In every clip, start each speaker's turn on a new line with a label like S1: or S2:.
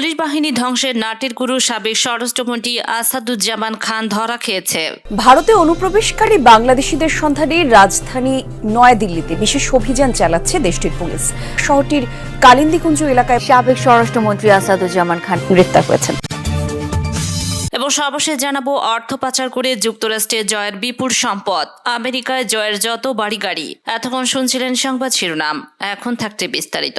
S1: Police বাহিনী ধ্বংসের নাটের গুরু সাবেক স্বরাষ্ট্রমন্ত্রী আসাদুজ্জামান খান ধরা খেয়েছে।
S2: ভারতে অনুপ্রবেশকারী বাংলাদেশিদের সন্ধানে রাজধানী নয়াদিল্লিতে বিশেষ অভিযান চালাচ্ছে দেশটির পুলিশ। শহরটির কালিন্দিকুঞ্জ এলাকায়
S3: সাবেক স্বরাষ্ট্রমন্ত্রী আসাদুজ্জামান খান
S2: গ্রেফতার হয়েছেন।
S1: এবং সর্বশেষ জানাব অর্থ পাচার করে যুক্তরাষ্ট্রে জয়ের বিপুল সম্পদ। আমেরিকায় জয়ের যত বাড়ি গাড়ি। এতক্ষণ শুনছিলেন সংবাদ শিরোনাম। এখন থাকছে বিস্তারিত।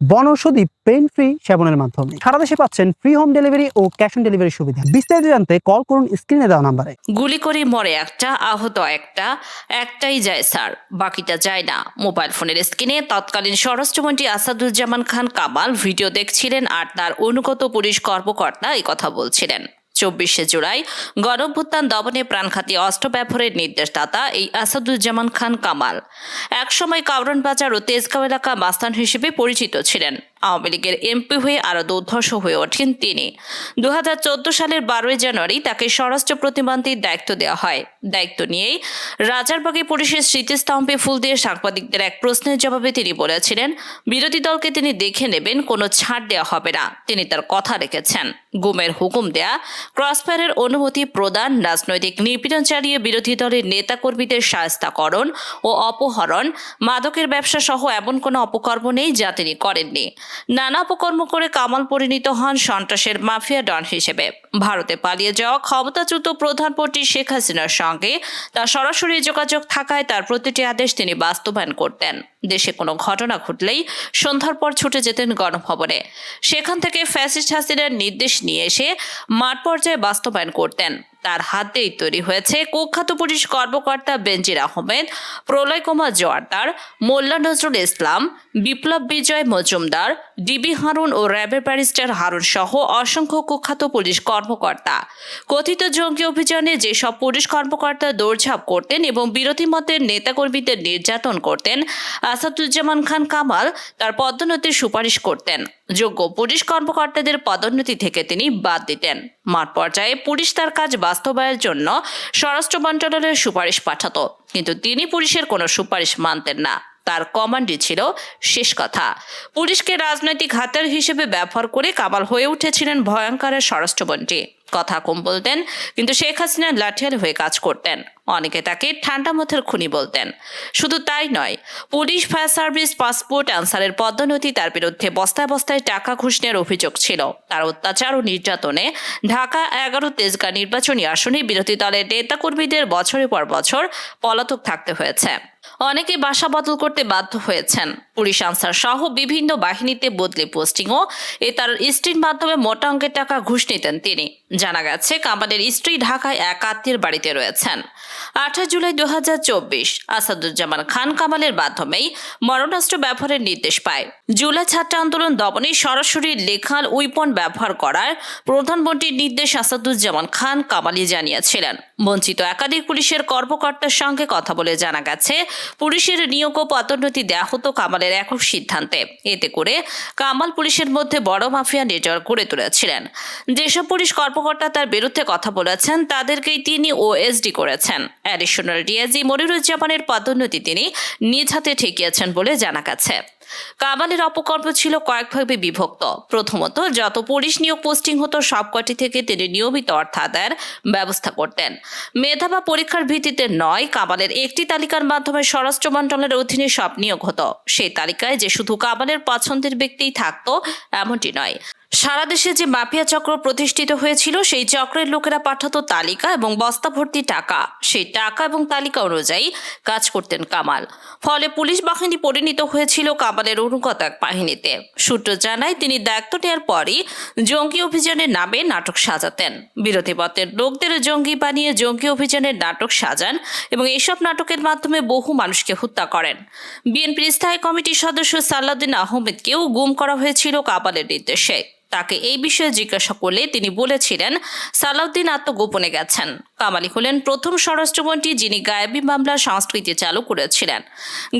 S4: বনৌষধি পেন ফ্রি সেবনের মাধ্যমে। সারা দেশে পাচ্ছেন ফ্রি হোম ডেলিভারি ও ক্যাশ অন ডেলিভারি সুবিধা। বিস্তারিত জানতে কল করুন স্ক্রিনে দেওয়া নাম্বারে।
S1: গুলি করে মরে একটা, আহত একটা, একটাই যায় স্যার, বাকিটা যায় না। মোবাইল ফোনের স্ক্রিনে তৎকালীন স্বরাষ্ট্রমন্ত্রী আসাদুজ্জামান খান কামাল ভিডিও দেখছিলেন আর তার অনুগত পুলিশ কর্মকর্তা এই কথা বলছিলেন। চব্বিশে জুলাই। গণভ্যুত্থান দমনে প্রাণঘাতী অস্ত্র ব্যবহারের নির্দেশদাতা এই আসাদুজ্জামান খান কামাল। একসময় কাউরন বাজার ও তেজগাঁও এলাকা মাস্তান হিসেবে পরিচিত ছিলেন। আওয়ামী লীগের এমপি হয়ে আরও দুর্ধর্ষ হয়ে ওঠেন তিনি। দু হাজার চোদ্দ সালের বারোই জানুয়ারি তাকে স্বরাষ্ট্র প্রতিমন্ত্রীর দায়িত্ব দেওয়া হয়। দায়িত্ব নিয়েই রাজারবাগে পুলিশের স্মৃতিস্তম্ভে ফুল দিয়ে সাংবাদিকদের এক প্রশ্নের জবাবে তিনি বলেছিলেন, বিরোধী দলকে তিনি দেখে নেবেন, কোনো ছাড় দেওয়া হবে না। তিনি তার কথা রেখেছেন। গুমের হুকুম দেয়া, ক্রসফায়ারের অনুমতি প্রদান, রাজনৈতিক নিপীড়ন চালিয়ে বিরোধী দলের নেতাকর্মীদের সায়স্তাকরণ ও অপহরণ, মাদকের ব্যবসা সহ এমন কোনো অপকর্ম নেই যা তিনি করেননি। নানা অপকর্ম করে কামাল পরিণত হন সন্ত্রাসের মাফিয়া ডন হিসেবে। ভারতে পালিয়ে যাওয়া ক্ষমতাচ্যুত প্রধানমন্ত্রী শেখ হাসিনার সঙ্গে তার সরাসরি যোগাযোগ থাকায় তার প্রতিটি আদেশ তিনি বাস্তবায়ন করতেন। দেশে কোনো ঘটনা ঘটলেই সন্ধ্যার পর ছুটে যেতেন গণভবনে। সেখান থেকে ফ্যাসিস্ট হাসিনার নির্দেশ নিয়ে এসে মাঠ পর্যায়ে বাস্তবায়ন করতেন। তার হাতেই তৈরি হয়েছে কুখ্যাত পুলিশ কর্মকর্তা বেনজির আহমেদ, প্রলয় কুমার জোয়ারদার, মোল্লা নজরুল ইসলাম, বিপ্লব বিজয় মজুমদার, ডিবি হারুন ও র্যাবের ব্যারিস্টার হারুন সহ অসংখ্য কুখ্যাত পুলিশ কর্মকর্তা। কথিত জঙ্গি অভিযানে যেসব পুলিশ কর্মকর্তা দৌড়ঝাঁপ করতেন এবং বিরোধী মতের নেতাকর্মীদের নির্যাতন করতেন, আসাদুজ্জামান খান কামাল তার পদোন্নতির সুপারিশ করতেন। যোগ্য পুলিশ কর্মকর্তাদের পদোন্নতি থেকে তিনি বাদ দিতেন। মাঠ পর্যায়ে পুলিশ তার কাজ বাস্তবায়ের জন্য স্বরাষ্ট্র মন্ত্রণালয়ের সুপারিশ পাঠাত, কিন্তু তিনি পুলিশের কোনো সুপারিশ মানতেন না। তার কমান্ডই ছিল শেষ কথা। পুলিশকে রাজনৈতিক হাতিয়ার হিসেবে ব্যবহার করে কামাল হয়ে উঠেছিলেন ভয়ঙ্করের স্বরাষ্ট্রমন্ত্রী। কথা কম বলতেন, কিন্তু শেখ হাসিনা লাঠিয়াল হয়ে কাজ করতেন। অনেকে তাকে ঠান্ডা মাথার খুনি বলতেন। শুধু তাই নয়, পুলিশ, ফায়ার সার্ভিস, পাসপোর্ট অ্যান্সারের পদোন্নতি তার বিরুদ্ধে বস্তায় বস্তায় টাকা ঘুষ নেওয়ার অভিযোগ ছিল। তার অত্যাচার ও নির্যাতনে ঢাকা এগারো তেজগাঁ নির্বাচনী আসনে বিরোধী দলের নেতাকর্মীদের বছরের পর বছর পলাতক থাকতে হয়েছে। অনেকে বাসা বদল করতে বাধ্য হয়েছেন। পুলিশ আনসার সহ বিভিন্ন বাহিনীতে বদলে পোস্টিংও। এ তার স্ত্রীর মাধ্যমে মোটা অঙ্কের টাকা ঘুষ নিতেন তিনি। জানা গেছে কামালের স্ত্রী ঢাকায় এক আত্মীয়ের বাড়িতে রয়েছেন। আঠাশ জুলাই দু হাজার চব্বিশ, আসাদুজ্জামান খান কামালের মাধ্যমেই মরণাস্ত্র ব্যবহারের নির্দেশ পায়। জুলাই ছাত্র আন্দোলন দমনে সরাসরি লেখাল উইপন ব্যবহার করার প্রধানমন্ত্রীর নির্দেশ আসাদুজ্জামান খান কামালি জানিয়েছিলেন। বঞ্চিত একাধিক পুলিশের কর্মকর্তার সঙ্গে কথা বলে জানা গেছে পুলিশের নিয়োগ ও পদোন্নতি দেওয়া হতো কামালের একক সিদ্ধান্তে। এতে করে কামাল পুলিশের মধ্যে বড় মাফিয়া নেটওয়ার্ক গড়ে তুলেছিলেন। যেসব পুলিশ কর্মকর্তা তার বিরুদ্ধে কথা বলেছেন, তাদেরকেই তিনি ওএসডি করেছেন। অ্যাডিশনাল ডিআইজি মনিরুজ্জামানের পদোন্নতি তিনি নিজ হাতে ঠেকিয়েছেন বলে জানা গেছে। কামালের অপকর্ম ছিল কয়েকভাবে বিভক্ত। প্রথমত, যত পুলিশ নিয়োগ পোস্টিং হতো, সবকটি থেকে তিনি নিয়মিত অর্থ আদায়ের ব্যবস্থা করতেন। মেধাবা পরীক্ষার ভিত্তিতে নয় কামালের একটি তালিকার মাধ্যমে স্বরাষ্ট্র মন্ত্রণালয়ের অধীনে সব নিয়োগ হতো। সেই তালিকায় যে শুধু কামালের পছন্দের ব্যক্তিই থাকতো, এমনটি নয়। সারা দেশে যে মাফিয়া চক্র প্রতিষ্ঠিত হয়েছিল, সেই চক্রের লোকেরা পাঠাতো তালিকা এবং বস্তা ভর্তি টাকা। সেই টাকা এবং তালিকা অনুযায়ী কাজ করতেন কামাল। ফলে পুলিশ বাহিনী পরিণত হয়েছিল কামালের অনুগত এক বাহিনীতে। সূত্র জানায়, তিনি দায়িত্ব নেওয়ার পরই জঙ্গি অভিযানের নামে নাটক সাজাতেন। বিরোধী মতের লোকদের জঙ্গি বানিয়ে জঙ্গি অভিযানের নাটক সাজান এবং এইসব নাটকের মাধ্যমে বহু মানুষকে হত্যা করেন। বিএনপির স্থায়ী কমিটির সদস্য সাল্লাউদ্দিন আহমেদকেও গুম করা হয়েছিল কামালের নির্দেশে। তাকে এই বিষয়ে জিজ্ঞাসা করলে তিনি বলেছিলেন, সালাউদ্দিন আত্মগোপনে গেছেন। কামালি হলেন প্রথম স্বরাষ্ট্রমন্ত্রী যিনি গায়েবী মামলার সংস্কৃতি চালু করেছিলেন।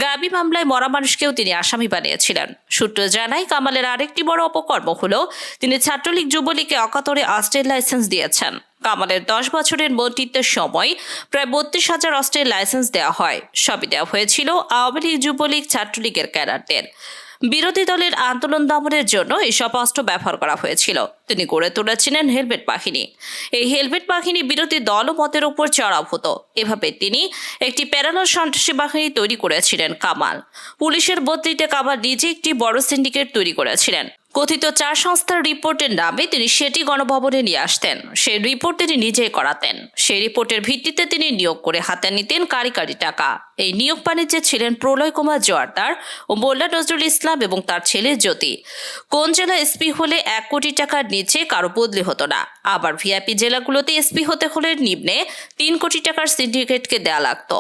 S1: গায়েবী মামলায় মরা মানুষকেও তিনি আসামি বানিয়েছিলেন। সূত্র জানায়, কামালের আরেকটি বড় অপকর্ম হলো, তিনি ছাত্রলীগ যুবলীগকে অকাতরে অস্ট্রেল লাইসেন্স দিয়েছেন। কামালের দশ বছরের মন্ত্রিত্বের সময় প্রায় বত্রিশ হাজার অস্ট্রেল লাইসেন্স দেওয়া হয়। সবই দেওয়া হয়েছিল আওয়ামী লীগ যুবলীগ ছাত্রলীগের ক্যাডারদের। বিরোধী দলের আন্দোলন দমনের জন্য এসব অস্ত্র ব্যবহার করা হয়েছিল। তিনি গড়ে তুলেছিলেন হেলমেট বাহিনী। এই হেলমেট বাহিনী বিরোধী দল মতের উপর চড়াও হতো এভাবে তিনি একটি প্যারানো সন্ত্রাসী বাহিনী তৈরি করেছিলেন কামাল। পুলিশের বদলিতে কামাল নিজে একটি বড় সিন্ডিকেট তৈরি করেছিলেন। কথিত চার সংস্থার রিপোর্টের নামে তিনি সেটি গণভবনে নিয়ে আসতেন। সেই রিপোর্ট তিনি নিজেই করাতেন। সেই রিপোর্টের ভিত্তিতে তিনি নিয়োগ করে হাতে নিতেন কারি কারি টাকা। এই নিয়োগ বাণিজ্যে ছিলেন প্রলয় কুমার জোয়ারদার ও মোল্লা নজরুল ইসলাম এবং তার ছেলে জ্যোতি। কোন জেলা এসপি হলে এক কোটি টাকার নিচে কারও বদলি হতো না। আবার ভিআইপি জেলাগুলোতে এসপি হতে হলে নিম্নে তিন কোটি টাকার সিন্ডিকেটকে দেয়া লাগত।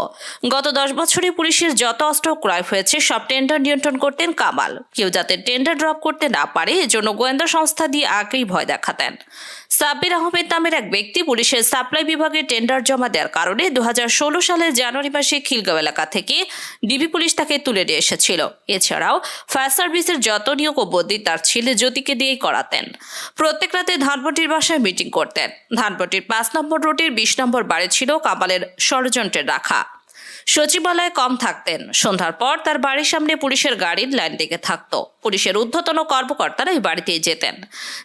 S1: গত দশ বছরে পুলিশের যত অস্ত্র ক্রয় হয়েছে, সব টেন্ডার নিয়ন্ত্রণ করতেন কামাল। কেউ যাতে টেন্ডার ড্রপ করতে না পারে এজন্য গোয়েন্দা সংস্থা দিয়ে আগেই ভয় দেখাতেন। সাব্বির আহমেদ নামের এক ব্যক্তি পুলিশের সাপ্লাই বিভাগে টেন্ডার জমা দেওয়ার কারণে দু হাজার ষোলো সালের জানুয়ারি মাসে খিলগাঁও এলাকা থেকে ডিবি পুলিশ তাকে তুলে নিয়ে এসেছিল। এছাড়াও ফায়ার সার্ভিসের যত নিয়োগ ও বদলি তার ছেলে জ্যোতিকে দিয়েই করাতেন। প্রত্যেক রাতে ধানপটির বাসায় মিটিং করতেন। ধানপটির পাঁচ নম্বর রোডের বিশ নম্বর বাড়ি ছিল কামালের ষড়যন্ত্রের রাখা। সচিবালয়ে কম থাকতেন। সন্ধ্যার পর তার বাড়ির সামনে পুলিশের গাড়ির লাইন লেগে থাকতো। পুলিশের ঊর্ধ্বতন কর্মকর্তারা ওই বাড়িতেই যেতেন।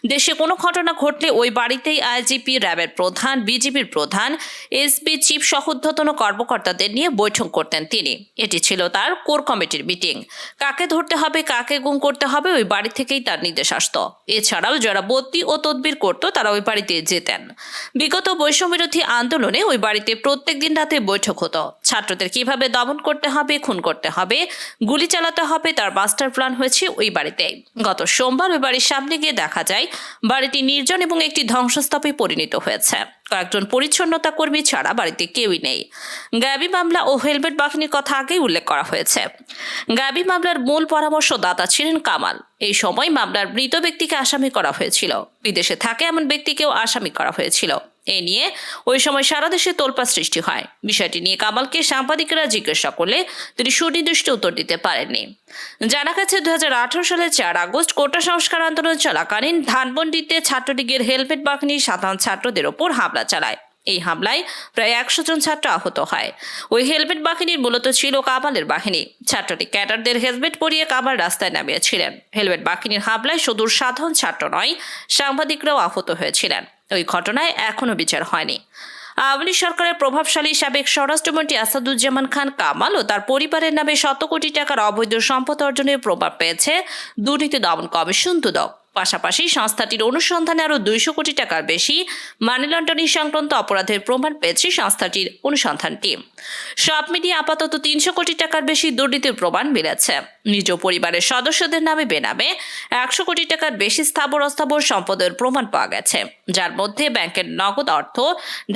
S1: দেশে কোনো ঘটনা ঘটলে ওই বাড়িতেই আইজিপি, র্যাবের প্রধান, বিজিবির প্রধান, এসপি, চিফ সহ ঊর্ধ্বতন কর্মকর্তাদের নিয়ে বৈঠক করতেন তিনি। এটি ছিল তার কোর কমিটির মিটিং। কাকে ধরতে হবে, কাকে গুম করতে হবে, ওই বাড়ি থেকেই তার নির্দেশ আসতো। এছাড়াও যারা বদ্যি ও তদবির করতো, তারা ওই বাড়িতে যেতেন। বিগত বৈষম্যবিরোধী আন্দোলনে ওই বাড়িতে প্রত্যেক দিন রাতে বৈঠক হতো। ছাত্রদের কীভাবে দমন করতে হবে, খুন করতে হবে, গুলি চালাতে হবে, তার মাস্টার প্ল্যান হয়েছে ওই বাড়িতে। গত সোমবার ওই বাড়ির সামনে গিয়ে দেখা যায়, বাড়িটি নির্জন এবং একটি ধ্বংসস্তূপে পরিণত হয়েছে। কয়েকজন পরিচ্ছন্নতা কর্মী ছাড়া বাড়িতে কেউই নেই। গাবি মামলা ও হেলমেট বাহিনীর কথা আগেই উল্লেখ করা হয়েছে। গাবি মামলার মূল পরামর্শদাতা ছিলেন কামাল। এই সময় মামলার মৃত ব্যক্তিকে আসামি করা হয়েছিল। বিদেশে থাকে এমন ব্যক্তিকেও আসামি করা হয়েছিল। এ নিয়ে ওই সময় সারা দেশে তোলপা সৃষ্টি হয়। বিষয়টি নিয়ে কামালকে সাংবাদিকরা জিজ্ঞাসা করলে তিনি সুনির্দিষ্ট উত্তর দিতে পারেননি। জানা গেছে দু সালের চার আগস্ট কোটা সংস্কার আন্দোলন চলাকালীন ধানমন্ডিতে ছাত্রলীগের হেলমেট বাহিনী সাধারণ ছাত্রদের ওপর হামলা চালায়। এই হামলায় প্রায় একশো জন ছাত্র আহত হয়। ওই হেলমেট বাহিনীর মূলত ছিল কামালের বাহিনী। ছাত্রটি ক্যাডারদের হেলমেট পরিয়ে কামাল রাস্তায় নামিয়েছিলেন। হেলমেট বাহিনীর হামলায় শুধু সাধারণ ছাত্র নয়, সাংবাদিকরাও আহত হয়েছিলেন। ওই ঘটনায় এখনও বিচার হয়নি। আওয়ামী লীগ সরকারের প্রভাবশালী সাবেক স্বরাষ্ট্রমন্ত্রী আসাদুজ্জামান খান কামাল ও তার পরিবারের নামে শত কোটি টাকার অবৈধ সম্পদ অর্জনের প্রভাব পেয়েছে দুর্নীতি দমন কমিশন, দুদক। পাশাপাশি সংস্থাটির অনুসন্ধানে আরও দুইশো কোটি টাকার বেশি মানি লন্ডারিং সংক্রান্ত অপরাধের প্রমাণ পেয়েছে সংস্থাটির অনুসন্ধান টিম সব মিলিয়ে আপাতত তিনশো কোটি টাকার বেশি দুর্নীতির প্রমাণ মিলেছে। নিজ পরিবারের সদস্যদের নামে বেনামে একশো কোটি টাকার বেশি স্থাবর অস্থাবর সম্পদের প্রমাণ পাওয়া গেছে, যার মধ্যে ব্যাংকের নগদ অর্থ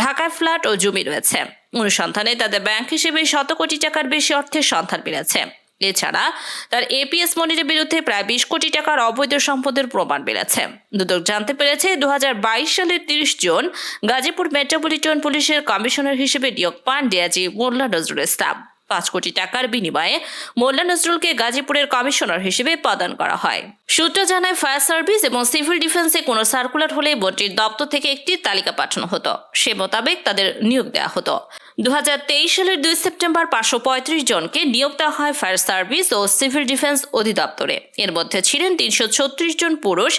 S1: ঢাকায় ফ্ল্যাট ও জমি রয়েছে। অনুসন্ধানে তাদের ব্যাংক হিসেবে শত কোটি টাকার বেশি অর্থের সন্ধান মিলেছে। এছাড়া তার এপিএস মনিরের বিরুদ্ধে প্রায় বিশ কোটি টাকার অবৈধ সম্পদের প্রমাণ মিলেছে। দুদক জানতে পেরেছে দু হাজার বাইশ সালের তিরিশ জুন গাজীপুর মেট্রোপলিটন পুলিশের কমিশনার হিসেবে নিয়োগ পান ডিআইজি মোল্লা নজরুল ইসলাম। পাঁচ কোটি টাকার বিনিময়ে মোল্লা নজরুলকে গাজীপুরের কমিশনার হিসেবে প্রদান করা হয়। সূত্র জানায়, ফায়ার সার্ভিস এবং সিভিল ডিফেন্সে কোনো সার্কুলার হলে মন্ত্রীর দপ্তর থেকে একটি তালিকা পাঠানো হতো। সে মোতাবেক তাদের নিয়োগ দেওয়া হতো। দু হাজার তেইশ সালের দুই সেপ্টেম্বর পাঁচশো পঁয়ত্রিশ জনকে নিয়োগ দেওয়া হয় ফায়ার সার্ভিস ও সিভিল ডিফেন্স অধিদপ্তরে। এর মধ্যে ছিলেন তিনশো ছত্রিশ জন পুরুষ,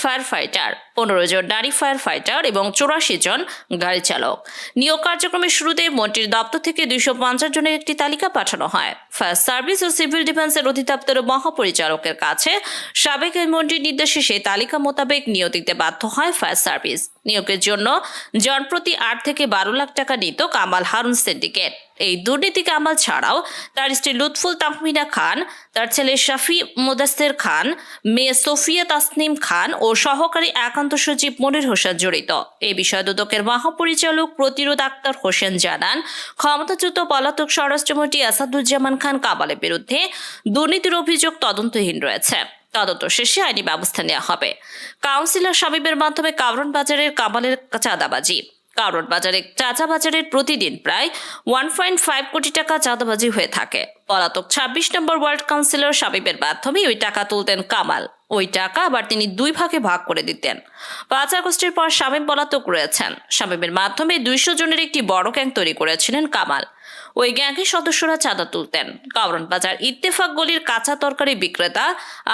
S1: ফায়ার ফাইটার, পনেরো জন নারী ফায়ার ফাইটার এবং চৌরাশি জন গাড়ি চালক। নিয়োগ কার্যক্রমের শুরুতে মন্ত্রীর দপ্তর থেকে দুইশো পঞ্চাশ জনের একটি তালিকা পাঠানো হয়। ফায়ার সার্ভিস ও সিভিল ডিফেন্সের অধিদপ্তর মহাপরিচালকের কাছে সাবেক মন্ত্রীর নির্দেশে সেই তালিকা মোতাবেক নিয়োগ দিতে বাধ্য হয় ফায়ার সার্ভিস। নিয়োগের জন্য জনপ্রতি আট থেকে বারো লাখ টাকা নিত কামাল হারুন সিন্ডিকেট। এই দুর্নীতি কামাল ছাড়াও তার স্ত্রী লুৎফুল তাহমিনা খান, তার ছেলে শাফি মুদাস্তের খান, মেয়ে সোফিয়া তাসনিম খান ও সহকারী একান্ত সচিব মনির হোসেন জড়িত। এই বিষয়ে দুদকের মহাপরিচালক প্রতিরোধ আক্তার হোসেন জানান, ক্ষমতাচ্যুত পলাতক স্বরাষ্ট্রমন্ত্রী আসাদুজ্জামান খান কামালের বিরুদ্ধে দুর্নীতির অভিযোগ তদন্তহীন রয়েছে। তদন্ত শেষে আইনি ব্যবস্থা নেওয়া হবে। কাউন্সিলর শামীমের মাধ্যমে কারণ বাজারের কামালের চাঁদাবাজি। কারণ বাজারে চাঁদা বাজারের প্রতিদিন প্রায় ওয়ান পয়েন্ট ফাইভ কোটি টাকা চাঁদাবাজি হয়ে থাকে। পলাতক ছাব্বিশ নম্বর ওয়ার্ল্ড কাউন্সিলর শামীমের মাধ্যমে ওই টাকা তুলতেন কামাল। ওই টাকা আবার তিনি দুই ভাগে ভাগ করে দিতেন। পাঁচ আগস্টের পর শামীম পলাতক রয়েছেন। শামীমের মাধ্যমে দুইশো জনের একটি বড় গ্যাং তৈরি করেছিলেন কামাল। ওই গ্যাংয়ের সদস্যরা চাঁদা তুলতেন। কাউরন বাজার ইত্তেফাক গলির কাঁচা তরকারি বিক্রেতা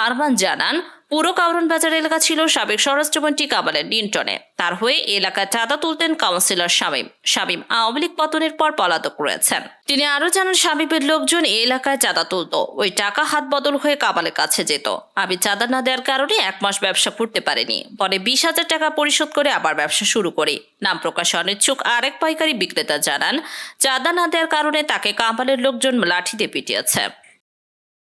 S1: আরমান জানান পুরো কাউরন বাজার এলাকা ছিল সাবেক স্বরাষ্ট্রমন্ত্রী কামালের নিয়ন্ত্রণে। তার হয়ে এলাকায় চাঁদা তুলতেন কাউন্সিলর শামীম। শামীম আওয়ামী লীগ পতনের পর পলাতক রয়েছেন। তিনি আরও জানান, শামীমের লোকজন এই এলাকায় চাঁদা তুলত, ওই টাকা হাত বদল হয়ে কামালের কাছে যেত। আমি চাঁদা না দেওয়ার কারণে এক মাস ব্যবসা করতে পারিনি। পরে বিশ হাজার টাকা পরিশোধ করে আবার ব্যবসা শুরু করি। নাম প্রকাশে অনিচ্ছুক আরেক পাইকারি বিক্রেতা জানান, চাঁদা না দেওয়ার কারণে তাকে কামালের লোকজন লাঠিতে পিটিয়েছে।